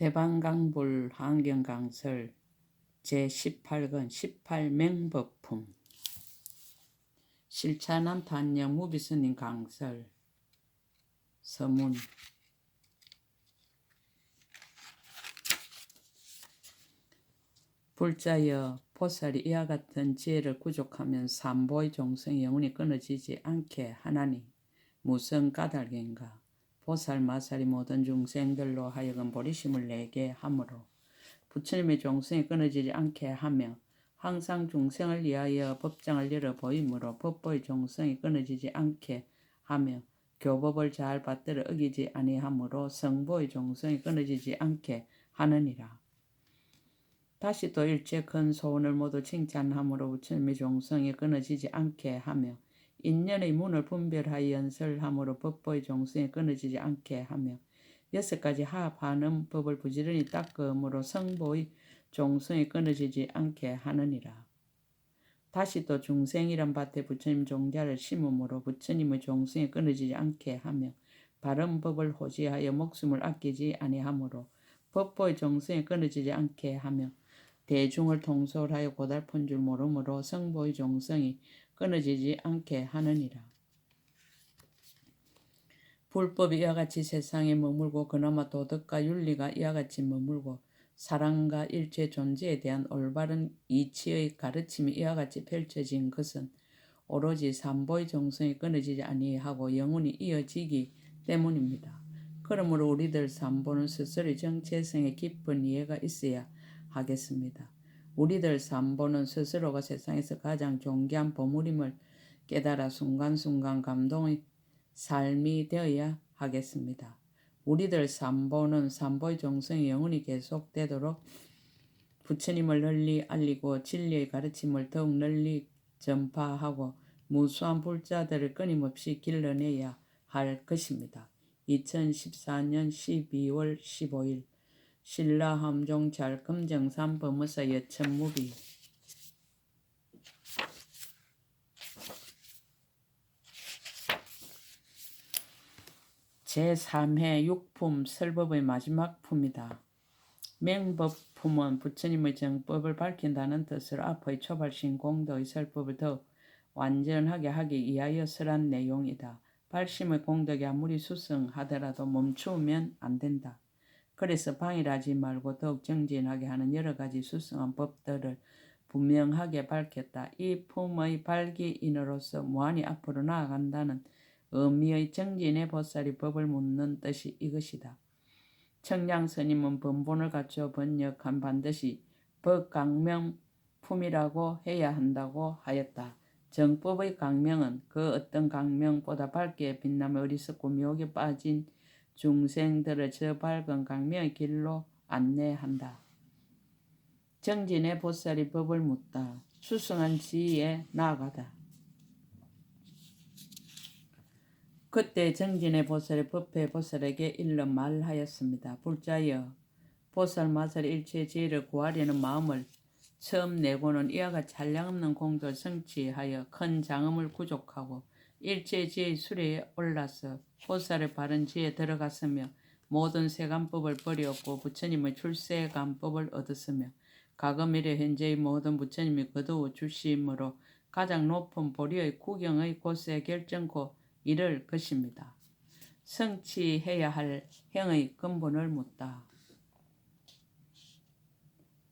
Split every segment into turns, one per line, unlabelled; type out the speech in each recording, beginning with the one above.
대방강불 환경강설 제18권 18맹법품 실차남 단영 무 비스님 강설 서문. 불자여 보살이 이와 같은 지혜를 구족하면 삼보의 종성이 영원히 끊어지지 않게 하나니 무슨 까닭인가 보살 마살이 모든 중생들로 하여금 보리심을 내게 하므로 부처님의 종성이 끊어지지 않게 하며 항상 중생을 위하여 법장을 열어 보이므로 법보의 종성이 끊어지지 않게 하며 교법을 잘 받들어 어기지 아니하므로 성보의 종성이 끊어지지 않게 하느니라. 다시 또 일체 큰 소원을 모두 칭찬함으로 부처님의 종성이 끊어지지 않게 하며 인연의 문을 분별하여 연설함으로 법보의 종성이 끊어지지 않게 하며 여섯 가지 합하는 법을 부지런히 닦음으로 성보의 종성이 끊어지지 않게 하느니라. 다시 또 중생이란 밭에 부처님 종자를 심음으로 부처님의 종성이 끊어지지 않게 하며 바른 법을 호지하여 목숨을 아끼지 아니하므로 법보의 종성이 끊어지지 않게 하며 대중을 통솔하여 고달픈 줄 모르므로 성보의 종성이 끊어지지 않게 하느니라. 불법이 이와 같이 세상에 머물고 그나마 도덕과 윤리가 이와 같이 머물고 사랑과 일체 존재에 대한 올바른 이치의 가르침이 이와 같이 펼쳐진 것은 오로지 삼보의 정성이 끊어지지 아니하고 영원히 이어지기 때문입니다. 그러므로 우리들 삼보는 스스로 정체성에 깊은 이해가 있어야 하겠습니다. 우리들 삼보는 스스로가 세상에서 가장 존귀한 보물임을 깨달아 순간순간 감동의 삶이 되어야 하겠습니다. 우리들 삼보는 삼보의 정성이 영원히 계속되도록 부처님을 널리 알리고 진리의 가르침을 더욱 널리 전파하고 무수한 불자들을 끊임없이 길러내야 할 것입니다. 2014년 12월 15일 신라 함종찰 금정산 범어사 여천무비 제3회 육품 설법의 마지막 품이다. 맹법품은 부처님의 정법을 밝힌다는 뜻으로 앞의 초발신 공덕의 설법을 더 완전하게 하기 위하여 설한 내용이다. 발심의 공덕이 아무리 수승하더라도 멈추면 안 된다. 그래서 방일하지 말고 더욱 정진하게 하는 여러 가지 수승한 법들을 분명하게 밝혔다. 이 품의 발기인으로서 무한히 앞으로 나아간다는 의미의 정진의 보살이 법을 묻는 뜻이 이것이다. 청량 스님은 번본을 갖춰 번역한 반드시 법강명품이라고 해야 한다고 하였다. 정법의 강명은 그 어떤 강명보다 밝게 빛나며 어리석고 묘하게 빠진 중생들을 저 밝은 강명의 길로 안내한다. 정진의 보살이 법을 묻다. 수승한 지에 나아가다. 그때 정진의 보살이 법회 보살에게 일러 말하였습니다. 불자여 보살 마살 일체 지혜를 구하려는 마음을 처음 내고는 이와 같이 한량없는 공덕을 성취하여 큰 장엄을 구족하고 일체 지혜의 수레에 올라서 보살의 바른 지에 들어갔으며 모든 세간법을 버리었고 부처님의 출세간법을 얻었으며 가금일의 현재의 모든 부처님이 거두어 주심으로 가장 높은 보리의 구경의 곳에 결정코 이를 것입니다. 성취해야 할 행의 근본을 묻다.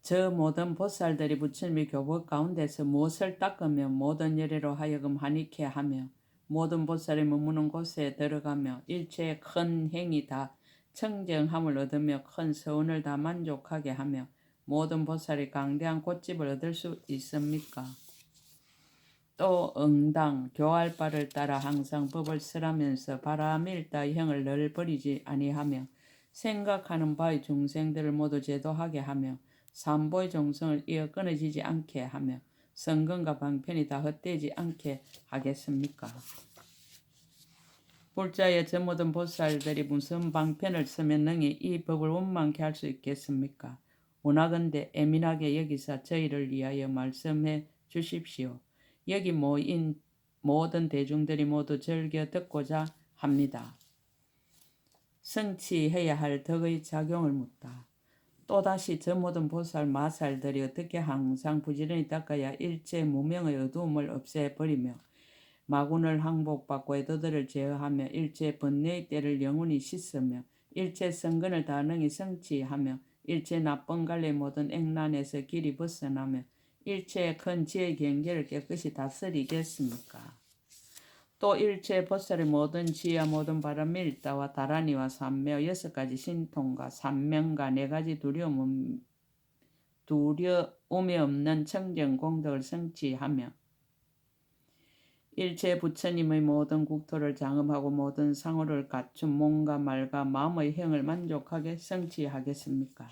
저 모든 보살들이 부처님의 교법 가운데서 무엇을 닦으며 모든 열애로 하여금 하니케 하며 모든 보살이 머무는 곳에 들어가며 일체의 큰 행이 다 청정함을 얻으며 큰 서운을 다 만족하게 하며 모든 보살이 강대한 꽃집을 얻을 수 있습니까? 또 응당 교할 바를 따라 항상 법을 쓰라면서 바라밀다 형을 늘 버리지 아니하며 생각하는 바의 중생들을 모두 제도하게 하며 삼보의 정성을 이어 끊어지지 않게 하며 성근과 방편이 다 헛되지 않게 하겠습니까? 불자의 저 모든 보살들이 무슨 방편을 쓰면 능히 이 법을 원망케 할 수 있겠습니까? 원하건대 애민하게 여기서 저희를 위하여 말씀해 주십시오. 여기 모인 모든 대중들이 모두 즐겨 듣고자 합니다. 성취해야 할 덕의 작용을 묻다. 또다시 저 모든 보살 마살들이 어떻게 항상 부지런히 닦아야 일체 무명의 어두움을 없애버리며 마군을 항복받고 애도들을 제어하며 일체 번뇌의 때를 영원히 씻으며 일체 성근을 다 능히 성취하며 일체 나쁜 갈래 모든 액난에서 길이 벗어나며 일체 큰 지의 경계를 깨끗이 다스리겠습니까? 또 일체 보살의 모든 지혜와 모든 바람의 일다와 다라니와 삼매와 여섯 가지 신통과 삼명과 네 가지 두려움, 두려움이 없는 청정 공덕을 성취하며 일체 부처님의 모든 국토를 장엄하고 모든 상호를 갖춘 몸과 말과 마음의 형을 만족하게 성취하겠습니까?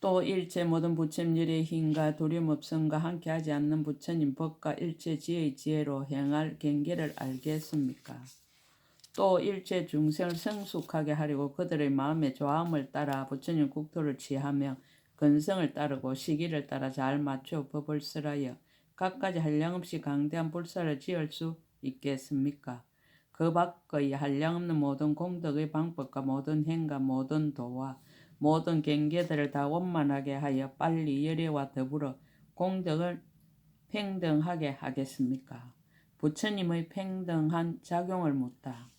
또 일체 모든 부처님의 힘과 두려움 없음과 함께하지 않는 부처님 법과 일체 지혜의 지혜로 행할 경계를 알겠습니까? 또 일체 중생을 성숙하게 하려고 그들의 마음의 좋아함을 따라 부처님 국토를 취하며 근성을 따르고 시기를 따라 잘 맞춰 법을 쓰라여 갖가지 한량없이 강대한 불사를 지을 수 있겠습니까? 그 밖의 한량없는 모든 공덕의 방법과 모든 행과 모든 도와 모든 경계들을 다 원만하게 하여 빨리 열애와 더불어 공덕을 평등하게 하겠습니까? 부처님의 평등한 작용을 묻다.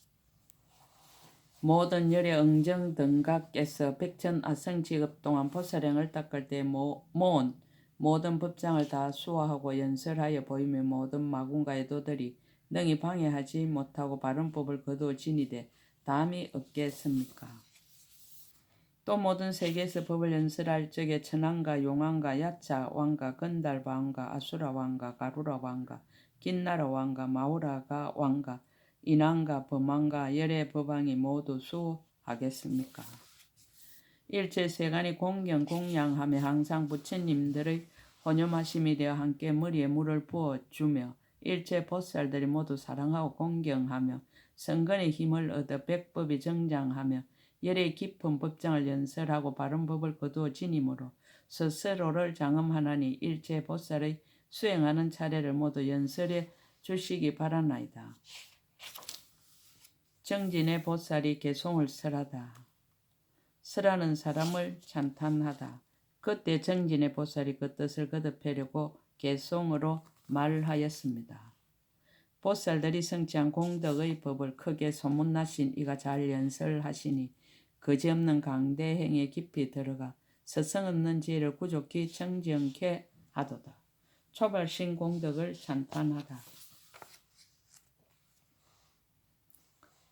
모든 열의 응정 등각께서 백천 아성직업 동안 보살행을 닦을 때 모은 모든 법장을 다 수화하고 연설하여 보이며 모든 마군과 애도들이 능히 방해하지 못하고 바른 법을 거두어 지니되 담이 없겠습니까? 또 모든 세계에서 법을 연설할 적에 천왕과 용왕과 야차 왕과 건달 왕과 아수라 왕과 가루라 왕과 긴나라 왕과 마우라가 왕과 인왕과 범왕과 열의 법왕이 모두 수하겠습니까? 일체 세간이 공경 공양하며 항상 부처님들의 헌염하심이 되어 함께 머리에 물을 부어주며 일체 보살들이 모두 사랑하고 공경하며 성근의 힘을 얻어 백법이 정장하며 열의 깊은 법장을 연설하고 바른 법을 거두어 지님으로 스스로를 장엄하나니 일체 보살의 수행하는 차례를 모두 연설해 주시기 바라나이다. 정진의 보살이 개송을 설하다. 설하는 사람을 찬탄하다. 그때 정진의 보살이 그 뜻을 거듭하려고 개송으로 말하였습니다. 보살들이 성취한 공덕의 법을 크게 소문나신 이가 잘 연설하시니 그지없는 강대행에 깊이 들어가 서성 없는 지혜를 구족히 정정케 하도다. 초발신 공덕을 찬탄하다.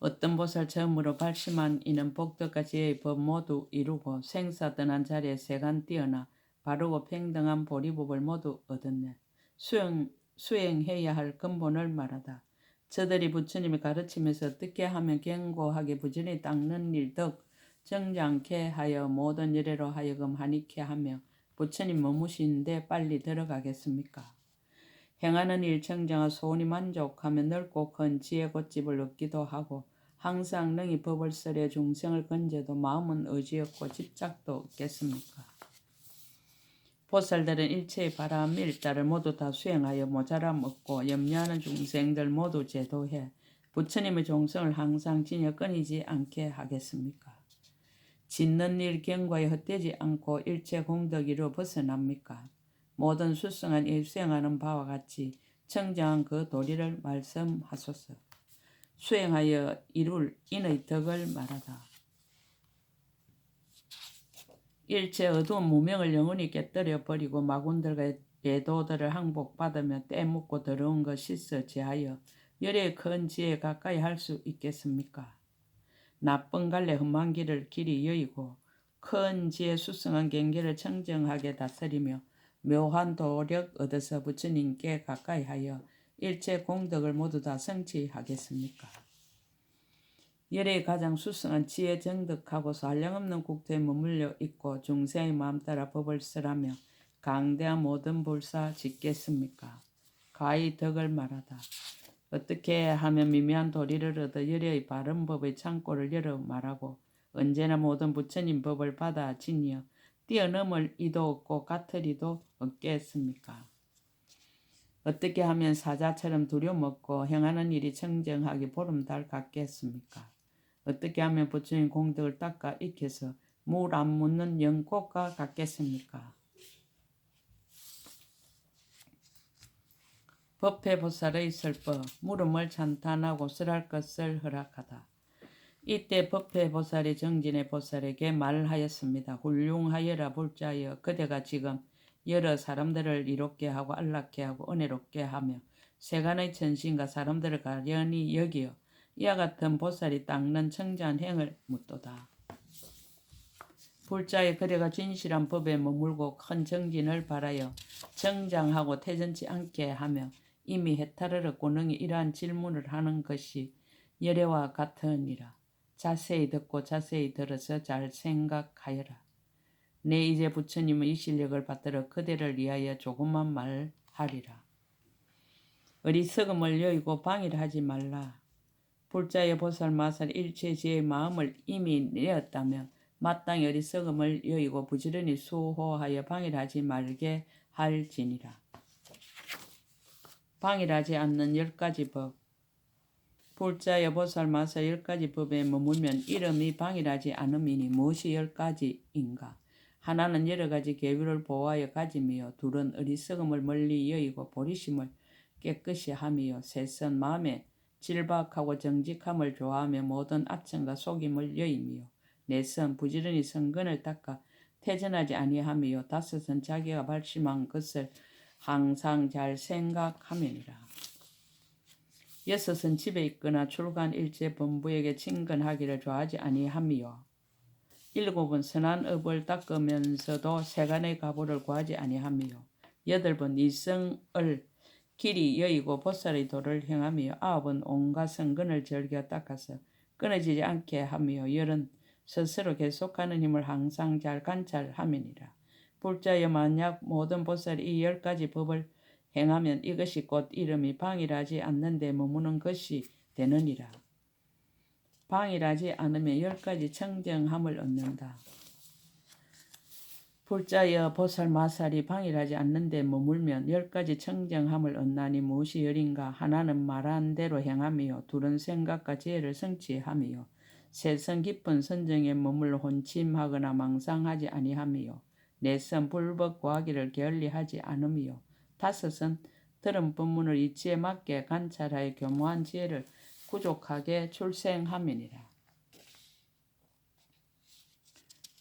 어떤 보살 처음으로 발심한 이는 복덕과 지혜의 법 모두 이루고 생사 떠난 자리에 세간 뛰어나 바르고 평등한 보리법을 모두 얻었네. 수행, 수행해야 할 근본을 말하다. 저들이 부처님이 가르치면서 어떻게 하면 견고하게 부지런히 닦는 일덕 정장케 하여 모든 예례로 하여금 하니케 하며 부처님 머무시는데 빨리 들어가겠습니까? 행하는 일 청정하 소원이 만족하며 넓고 큰 지혜 꽃집을 얻기도 하고 항상 능히 법을 쓰려 중생을 건져도 마음은 의지없고 집착도 없겠습니까? 보살들은 일체의 바람 일자를 모두 다 수행하여 모자람 없고 염려하는 중생들 모두 제도해 부처님의 종성을 항상 지녀 끊이지 않게 하겠습니까? 짓는 일 경과에 헛되지 않고 일체 공덕이로 벗어납니까? 모든 수승한 일 수행하는 바와 같이 청정한 그 도리를 말씀하소서. 수행하여 이룰 인의 덕을 말하다. 일체 어두운 무명을 영원히 깨뜨려 버리고 마군들과 예도들을 항복받으며 떼묻고 더러운 것 씻어 제하여 열의 큰 지에 가까이 할 수 있겠습니까? 나쁜 갈래 험한 길을 길이 여의고 큰 지혜 수승한 경계를 청정하게 다스리며 묘한 도력 얻어서 부처님께 가까이 하여 일체 공덕을 모두 다 성취하겠습니까? 열의 가장 수승한 지혜 정덕하고서 한량없는 국토에 머물러 있고 중생의 마음 따라 법을 쓰라며 강대한 모든 불사 짓겠습니까? 가히 덕을 말하다. 어떻게 하면 미미한 도리를 얻어 열의 바른 법의 창고를 열어 말하고 언제나 모든 부처님 법을 받아 지니어 뛰어넘을 이도 없고 까트리도 없겠습니까? 어떻게 하면 사자처럼 두려움 없고 행하는 일이 청정하게 보름달 같겠습니까? 어떻게 하면 부처님 공덕을 닦아 익혀서 물 안 묻는 영꽃과 같겠습니까? 법회 보살의 설법 물음을 찬탄하고 쓸할 것을 허락하다. 이때 법회 보살이 정진의 보살에게 말하였습니다. 훌륭하여라 불자여 그대가 지금 여러 사람들을 이롭게 하고 안락게 하고 은혜롭게 하며 세간의 천신과 사람들을 가련히 여기어 이와 같은 보살이 닦는 청자한 행을 묻도다. 불자의 그대가 진실한 법에 머물고 큰 정진을 바라여 정장하고 태전치 않게 하며 이미 해탈을 얻고 능히 이러한 질문을 하는 것이 열애와 같으니라. 자세히 듣고 자세히 들어서 잘 생각하여라. 내 이제 부처님의 이 실력을 받들어 그대를 위하여 조금만 말하리라. 어리석음을 여의고 방해를 하지 말라. 불자의 보살 마살 일체 지의 마음을 이미 내었다면 마땅히 어리석음을 여의고 부지런히 수호하여 방해를 하지 말게 할지니라. 방해를 하지 않는 열 가지 법. 불자의 보살 마살 열 가지 법에 머물면 이름이 방해를 하지 않음이니 무엇이 열 가지인가? 하나는 여러 가지 계율을 보호하여 가짐이요 둘은 어리석음을 멀리 여의고 보리심을 깨끗이 함이요 셋은 마음에 질박하고 정직함을 좋아하며 모든 악청과 속임을 여임이요 넷은 부지런히 성근을 닦아 태전하지 아니함이요 다섯은 자기가 발심한 것을 항상 잘 생각하면이라. 여섯은 집에 있거나 출간 일체 본부에게 친근하기를 좋아하지 아니함이요 일곱은 선한 업을 닦으면서도 세간의 가부를 구하지 아니하며 여덟은 이성을 길이 여의고 보살의 도를 행하며 아홉은 온갖 성근을 즐겨 닦아서 끊어지지 않게 하며 열은 스스로 계속하는 힘을 항상 잘 관찰하면이라. 불자여 만약 모든 보살이 이 열 가지 법을 행하면 이것이 곧 이름이 방일하지 않는데 머무는 것이 되느니라. 방일하지 않으면 열 가지 청정함을 얻는다. 불자여 보살 마살이 방일하지 않는데 머물면 열 가지 청정함을 얻나니 무엇이 열인가? 하나는 말한 대로 행하며 둘은 생각과 지혜를 성취하며 셋은 깊은 선정에 머물러 혼침하거나 망상하지 아니하며 넷은 불법 과하기를 게을리하지 않으며 다섯은 들은 법문을 이치에 맞게 관찰하여 교묘한 지혜를 부족하게 출생함이니라.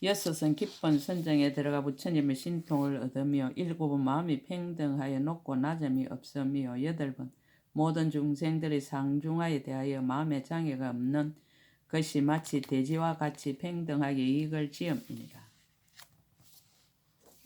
여섯은 기쁜 선정에 들어가 부처님의 신통을 얻으며 일곱은 마음이 평등하여 높고 낮음이 없으며 여덟은 모든 중생들의 상중하에 대하여 마음의 장애가 없는 것이 마치 대지와 같이 평등하게 이익을 지음이니라.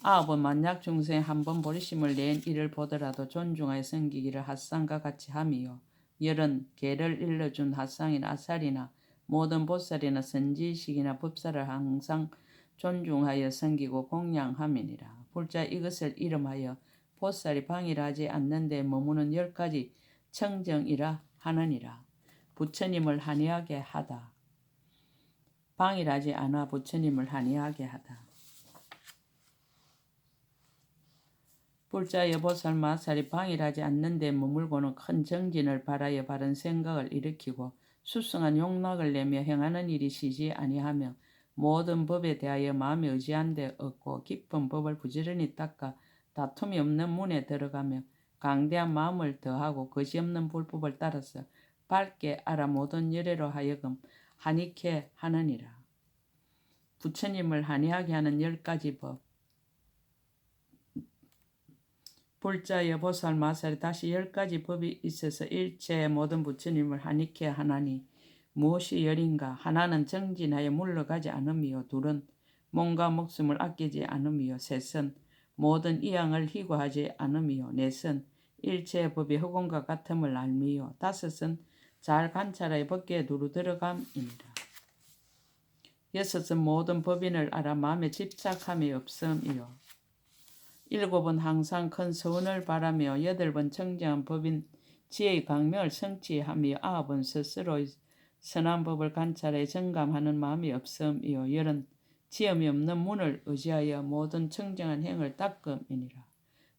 아홉은 만약 중생 한 번 버리심을 낸 이를 보더라도 존중하여 섬기기를 핫상과 같이 함이요 열은 개를 일러준 핫상이나 아살이나 모든 보살이나 선지식이나 법사를 항상 존중하여 섬기고 공양함이니라. 불자 이것을 이름하여 보살이 방일하지 않는데 머무는 열 가지 청정이라 하느니라. 부처님을 한이하게 하다. 방일하지 않아 부처님을 한이하게 하다. 불자 여 보살 마 살이 방일하지 않는 데 머물고는 큰 정진을 바라여 바른 생각을 일으키고 수승한 용락을 내며 행하는 일이 쉬지 아니하며 모든 법에 대하여 마음에 의지한 데 얻고 깊은 법을 부지런히 닦아 다툼이 없는 문에 들어가며 강대한 마음을 더하고 거시 없는 불법을 따라서 밝게 알아 모든 열애로 하여금 한익해 하느니라. 부처님을 한이하게 하는 열 가지 법. 불자 여 보살 마살이 다시 열 가지 법이 있어서 일체의 모든 부처님을 한익해 하나니 무엇이 열인가? 하나는 정진하여 물러가지 않으며 둘은 몸과 목숨을 아끼지 않으며 셋은 모든 이양을 희고하지 않으며 넷은 일체의 법이 허공과 같음을 알미요. 다섯은 잘 관찰하여 법계에 두루 들어감이니라. 여섯은 모든 법인을 알아 마음에 집착함이 없음이요. 일곱은 항상 큰 서운을 바라며 여덟번 청정한 법인 지혜의 강명을 성취하며 아홉은 스스로의 선한 법을 관찰해 정감하는 마음이 없음이요 열은 지음이 없는 문을 의지하여 모든 청정한 행을 닦음이니라.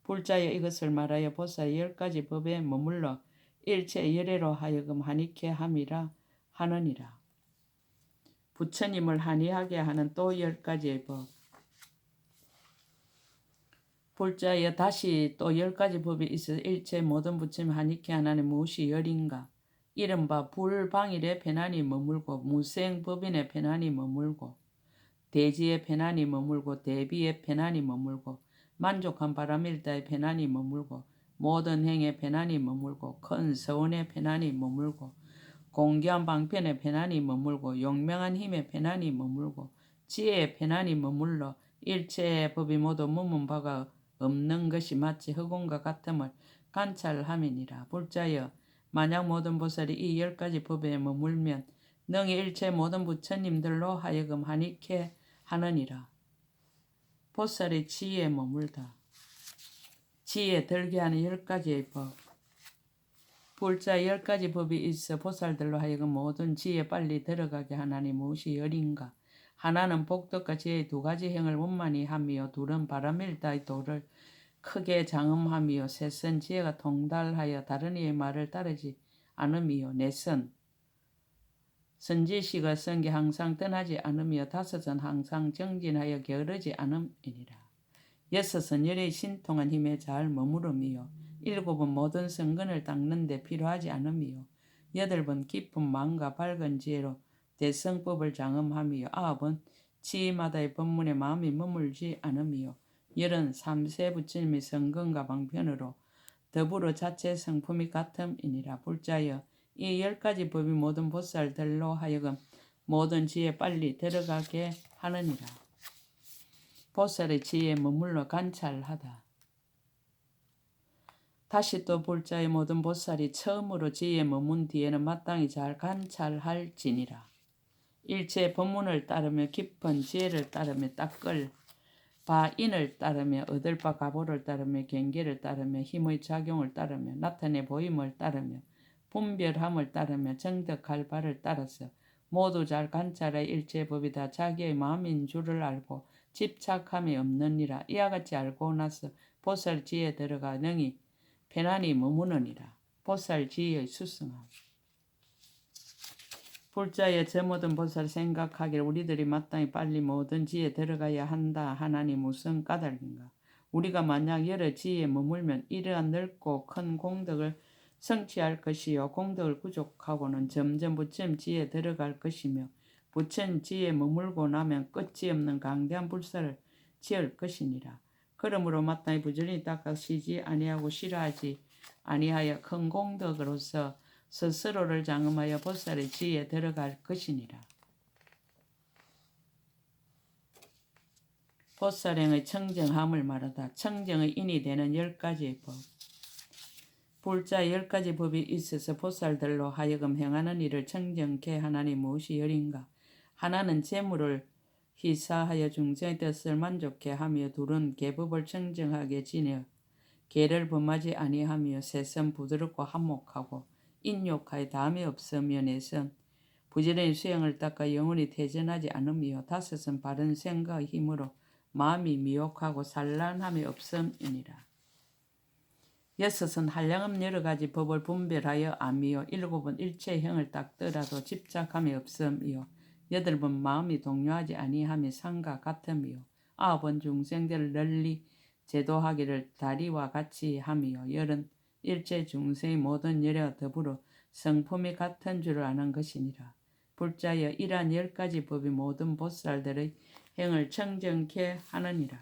불자여 이것을 말하여 보살 열 가지 법에 머물러 일체 열애로 하여금 한익해 함이라 하느니라. 부처님을 한이하게 하는 또 열 가지의 법. 불자여 다시 또 열 가지 법이 있어 일체 모든 부처님 한익해 하나님 무엇이 열인가? 이른바 불방일의 편안이 머물고 무생법인의 편안이 머물고 대지의 편안이 머물고 대비의 편안이 머물고 만족한 바람일다의 편안이 머물고 모든 행의 편안이 머물고 큰 서원의 편안이 머물고 공개한 방편의 편안이 머물고 용명한 힘의 편안이 머물고 지혜의 편안이 머물러 일체의 법이 모두 머문 바가 없는 것이 마치 흑원과 같음을 관찰함이니라. 불자여 만약 모든 보살이 이 열 가지 법에 머물면 능히 일체 모든 부처님들로 하여금 한익해 하느니라. 보살의 지혜에 머물다. 지혜 들게 하는 열 가지의 법. 불자 열 가지 법이 있어 보살들로 하여금 모든 지혜 빨리 들어가게 하나니 무엇이 열인가? 하나는 지혜의 두 가지 행을 원만히 하며 둘은 바람일다의 도를 크게 장음하며 셋은 지혜가 통달하여 다른 이의 말을 따르지 않으며 넷은 선지시가 성게 항상 떠나지 않으며 다섯은 항상 정진하여 게으르지 않음이니라. 여섯은 열의 신통한 힘에 잘 머무르며 일곱은 모든 성근을 닦는 데 필요하지 않으며 여덟은 깊은 마음과 밝은 지혜로 대성법을 장음하며 아홉은 지마다의 법문에 마음이 머물지 않으며 열은 삼세 부처님의 성근과 방편으로 더불어 자체 성품이 같음이니라 불자여 이 열 가지 법이 모든 보살들로 하여금 모든 지에 빨리 들어가게 하느니라. 보살의 지혜에 머물러 관찰하다. 다시 또 불자의 모든 보살이 처음으로 지혜에 머문 뒤에는 마땅히 잘 관찰할지니라. 일체 법문을 따르며 깊은 지혜를 따르며 닦을 바 인을 따르며 얻을 바 가보를 따르며 경계를 따르며 힘의 작용을 따르며 나타내 보임을 따르며 분별함을 따르며 정덕할 바를 따라서 모두 잘 관찰해 일체 법이 다 자기의 마음인 줄을 알고 집착함이 없느니라. 이와 같이 알고 나서 보살지에 들어가 능히 편안히 머무느니라. 보살지의 수승함 불자의 저 모든 보살 생각하길 우리들이 마땅히 빨리 모든 지에 들어가야 한다. 하나니 무슨 까닭인가? 우리가 만약 여러 지에 머물면 이러한 넓고 큰 공덕을 성취할 것이요. 공덕을 부족하고는 점점 부처님 지에 들어갈 것이며 부처님 지에 머물고 나면 끝이 없는 강대한 불사를 지을 것이니라. 그러므로 마땅히 부지런히 닦아시지 아니하고 싫어하지 아니하여 큰 공덕으로서 스스로를 장음하여 보살의 지에 들어갈 것이니라. 보살행의 청정함을 말하다. 청정의 인이 되는 열 가지의 법. 불자 열 가지 법이 있어서 보살들로 하여금 행하는 일을 청정케 하나니 무엇이 열인가? 하나는 재물을 희사하여 중생의 뜻을 만족케 하며 둘은 계법을 청정하게 지내 계를 범하지 아니하며 셋은 부드럽고 한목하고 인욕하여 담이 없으며 넷은 부지런히 수행을 닦아 영원히 퇴전하지 않으며 다섯은 바른 생각의 힘으로 마음이 미혹하고 산란함이 없음이니라. 여섯은 한량음 여러 가지 법을 분별하여 아미요 일곱은 일체형을 닦더라도 집착함이 없음이요 여덟은 마음이 동요하지 아니함이 상과 같음이요 아홉은 중생들을 널리 제도하기를 다리와 같이 하며 열은 일체 중생의 모든 열에 더불어 성품이 같은 줄을 아는 것이니라. 불자여 이러한 열 가지 법이 모든 보살들의 행을 청정케 하느니라.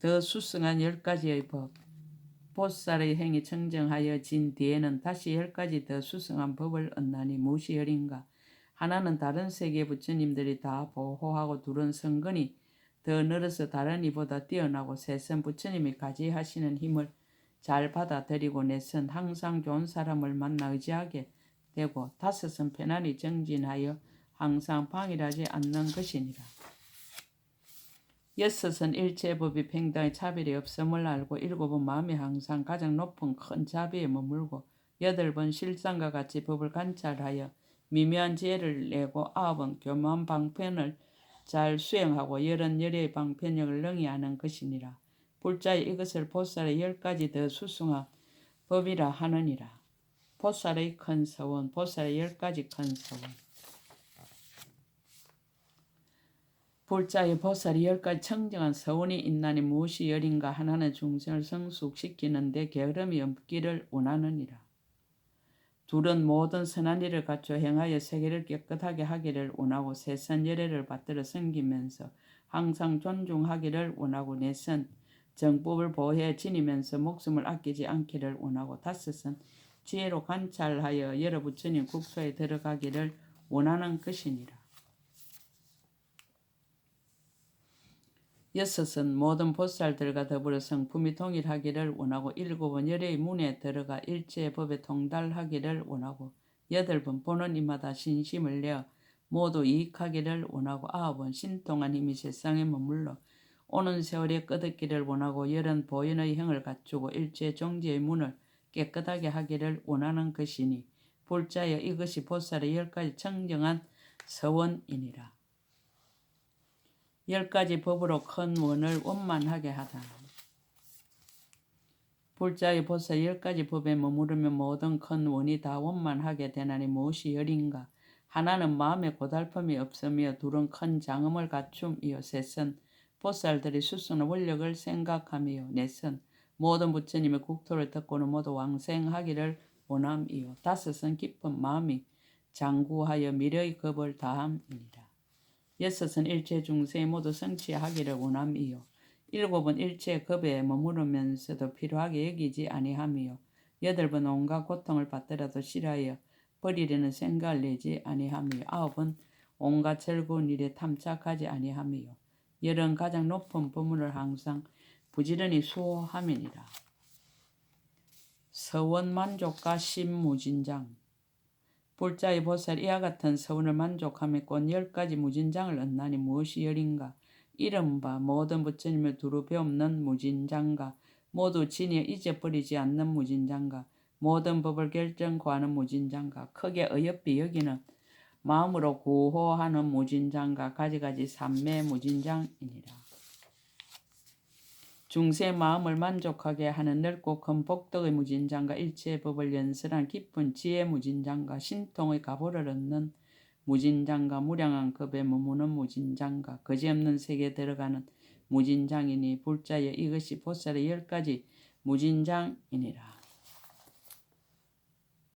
더 수승한 열 가지의 법. 보살의 행이 청정하여 진 뒤에는 다시 열 가지 더 수승한 법을 얻나니 무엇이 열인가? 하나는 다른 세계 부처님들이 다 보호하고 둘은 성근이 더 늘어서 다른 이보다 뛰어나고 셋은 부처님이 가지하시는 힘을 잘 받아들이고 넷은 항상 좋은 사람을 만나 의지하게 되고 다섯은 편안히 정진하여 항상 방일하지 않는 것이니라. 여섯은 일체법이 팽당히 차별이 없음을 알고 일곱은 마음이 항상 가장 높은 큰 자비에 머물고 여덟 번 실상과 같이 법을 관찰하여 미묘한 지혜를 내고 아홉은 교묘한 방편을 잘 수행하고 열은 열의 방편력을 능히 하는 것이니라. 불자의 이것을 보살의 열 가지 더 수승한 법이라 하느니라. 보살의 큰 서원, 보살의 열 가지 큰 서원. 불자의 보살이 열 가지 청정한 서원이 있나니 무엇이 열인가 하나는 중생을 성숙시키는데 게으름이 없기를 원하느니라. 둘은 모든 선한 일을 갖춰 행하여 세계를 깨끗하게 하기를 원하고 세선 열애를 받들어 섬기면서 항상 존중하기를 원하고 넷은 정법을 보호해 지니면서 목숨을 아끼지 않기를 원하고 다섯은 지혜로 관찰하여 여러 부처님 국토에 들어가기를 원하는 것이니라. 여섯은 모든 보살들과 더불어 성품이 동일하기를 원하고 일곱은 열의 문에 들어가 일체의 법에 통달하기를 원하고 여덟은 보는 이마다 신심을 내어 모두 이익하기를 원하고 아홉은 신통한 힘이 세상에 머물러 오는 세월에 끄덕기를 원하고 열은 보현의 형을 갖추고 일체 종지의 문을 깨끗하게 하기를 원하는 것이니 불자여 이것이 보살의 열 가지 청정한 서원이니라. 열 가지 법으로 큰 원을 원만하게 하다. 불자의 보살 열 가지 법에 머무르면 모든 큰 원이 다 원만하게 되나니 무엇이 열인가? 하나는 마음에 고달픔이 없으며 둘은 큰 장엄을 갖춤이요 셋은 보살들이 수수는 원력을 생각하며 넷은 모든 부처님의 국토를 듣고는 모두 왕생하기를 원함이요. 다섯은 깊은 마음이 장구하여 미래의 겁을 다함이니라. 여섯은 일체 중생이 모두 성취하기를 원함이요. 일곱은 일체 겁에 머무르면서도 필요하게 여기지 아니함이요. 여덟은 온갖 고통을 받더라도 싫어하여 버리려는 생각을 내지 아니함이요. 아홉은 온갖 즐거운 일에 탐착하지 아니함이요 열은 가장 높은 법문을 항상 부지런히 수호함이니라. 서원 만족과 심무진장 불자의 보살 이와 같은 서원을 만족하며 곧열 가지 무진장을 얻나니 무엇이 열인가? 이른바 모든 부처님을 두루 배없는 무진장가 모두 진에 잊어버리지 않는 무진장가 모든 법을 결정구하는 무진장가 크게 어여삐 여기는 마음으로 구호하는 무진장과 가지가지 삼매 무진장이니라. 중세 마음을 만족하게 하는 넓고 큰 복덕의 무진장과 일체의 법을 연설한 깊은 지혜 무진장과 신통의 가보를 얻는 무진장과 무량한 급에 머무는 무진장과 거지없는 세계에 들어가는 무진장이니 불자여 이것이 보살의 열 가지 무진장이니라.